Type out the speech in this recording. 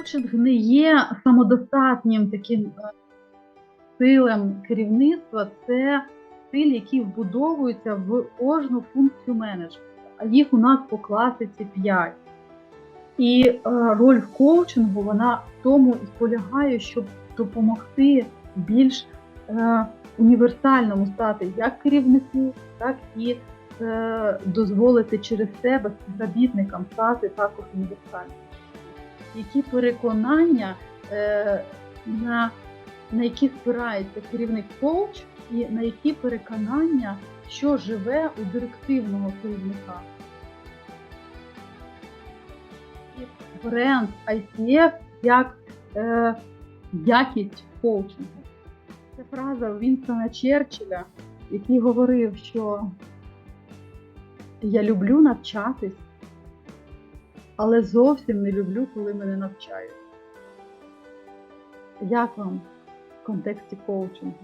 Коучинг не є самодостатнім таким е, стилем керівництва, це стиль, який вбудовується в кожну функцію менеджменту. А їх у нас по класиці 5. І е, роль коучингу вона в тому і полягає, щоб допомогти більш е, універсальному стати як керівнику, так і дозволити через себе співробітникам стати також універсальними. Які переконання, е, на, на які спирається керівник коуч, і на які переконання, що живе у директивного керівника. Бренд ICF як е, якість коучингу. Це фраза Вінстона Черчилля, який говорив, що я люблю навчатись, але зовсім не люблю, коли мене навчають. Як вам в контексті коучингу?